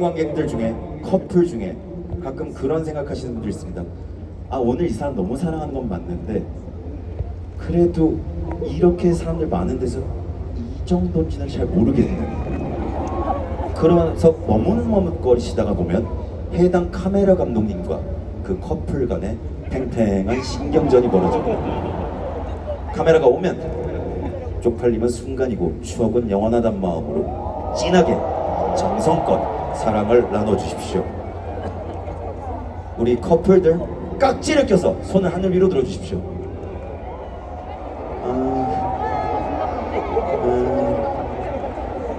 관객들 중에 커플 중에 가끔 그런 생각하시는 분들 있습니다. 아 오늘 이 사람 너무 사랑하는 건 맞는데 그래도 이렇게 사람들 많은 데서 이 정도인지는 잘 모르겠네. 그러면서 머뭇머뭇거리시다가 보면 해당 카메라 감독님과 그 커플 간의 팽팽한 신경전이 벌어집니다. 카메라가 오면 쪽팔림은 순간이고 추억은 영원하단 마음으로 진하게 정성껏 사랑을 나눠주십시오. 우리 커플들 깍지를 껴서 손을 하늘 위로 들어주십시오. 아, 음,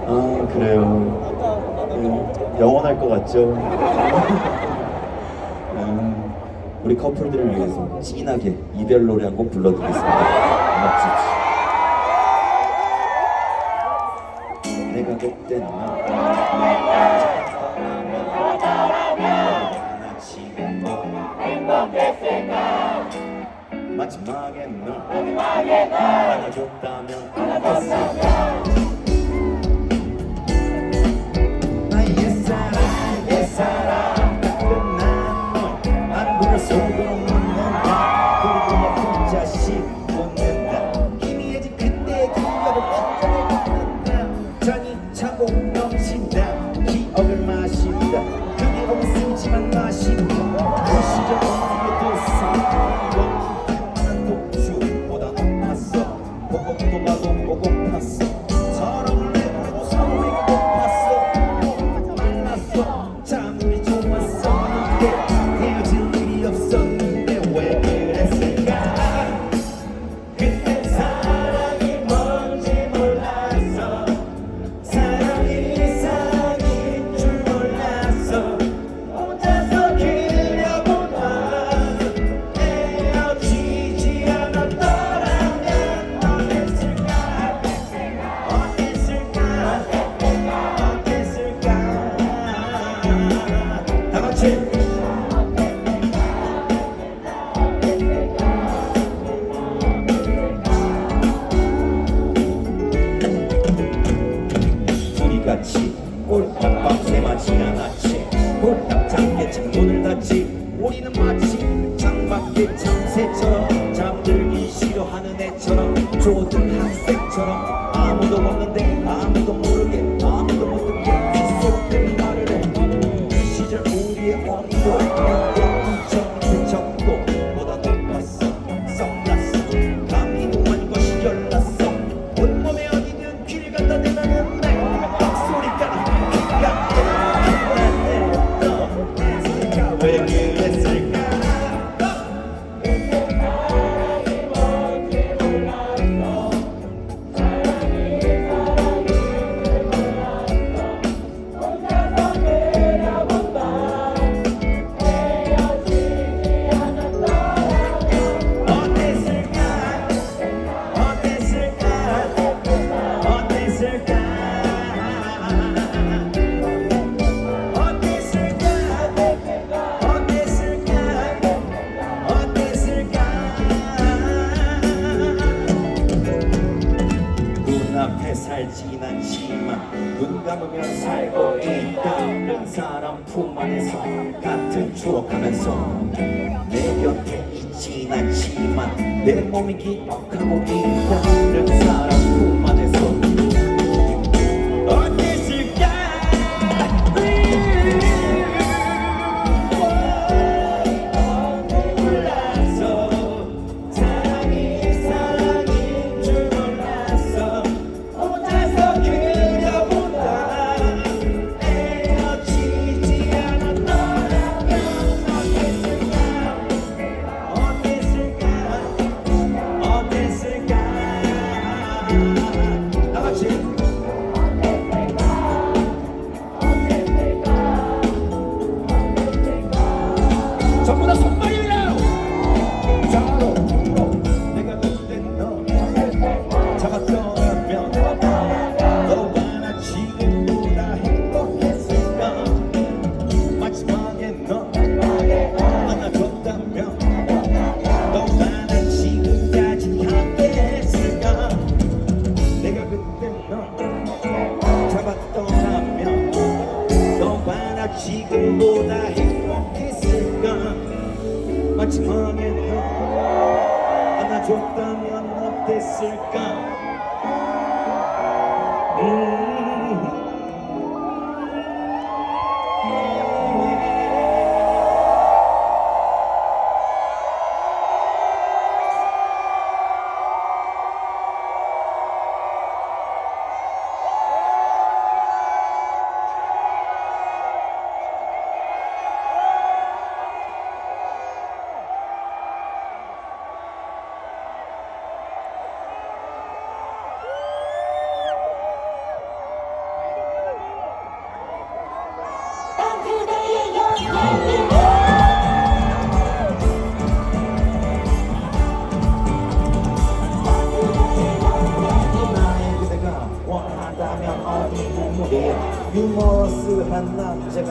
아 그래요. 음, 영원할 것 같죠? 음, 우리 커플들을 위해서 진하게 이별 노래 한 곡 불러드리겠습니다. 주십시오. 내가 그때 나 마지막에 널 안아줬다면 안아줬어 나 하는 애처럼 조든 학생처럼 사람 품 안에서 같은 추억하면서 내 곁에 있진 않지만 내 몸이 기억하고 있다 사람 줬다면 어땠을까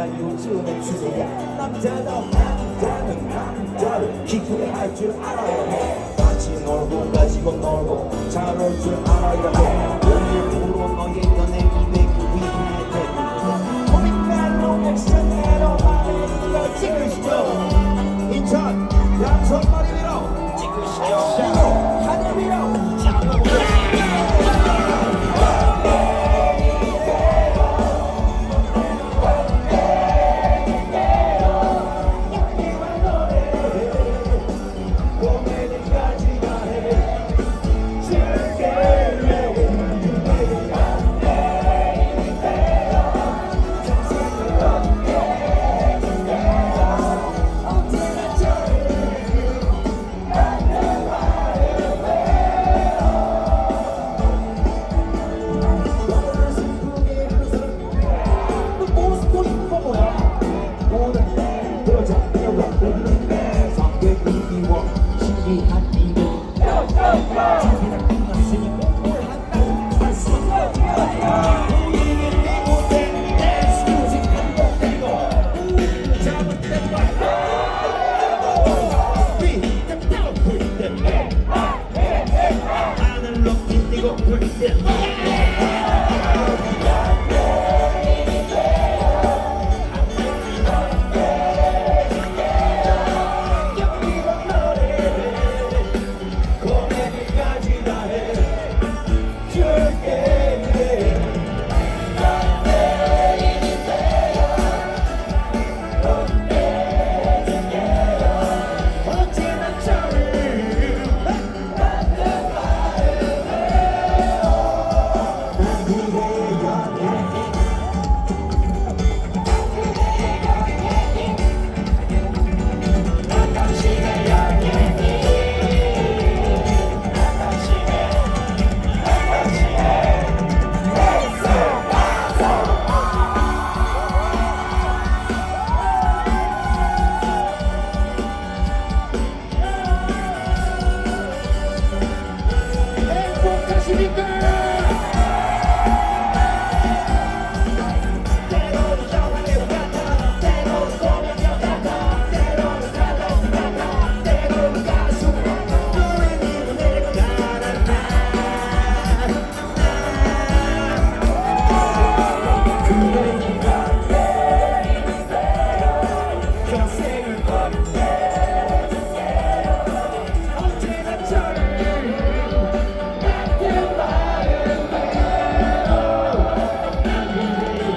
난 요즘에 주제야 남자다운 남자는 남자를 기쁘할 줄 알아야 해 같이 놀고 가지고 놀고 잘 올 줄 알아야 해 오늘부로 너의 연애 기획 위할 테니 고민대로 액션대로 말해 이거 찍으시죠 인천 양손만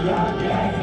yeah, yeah.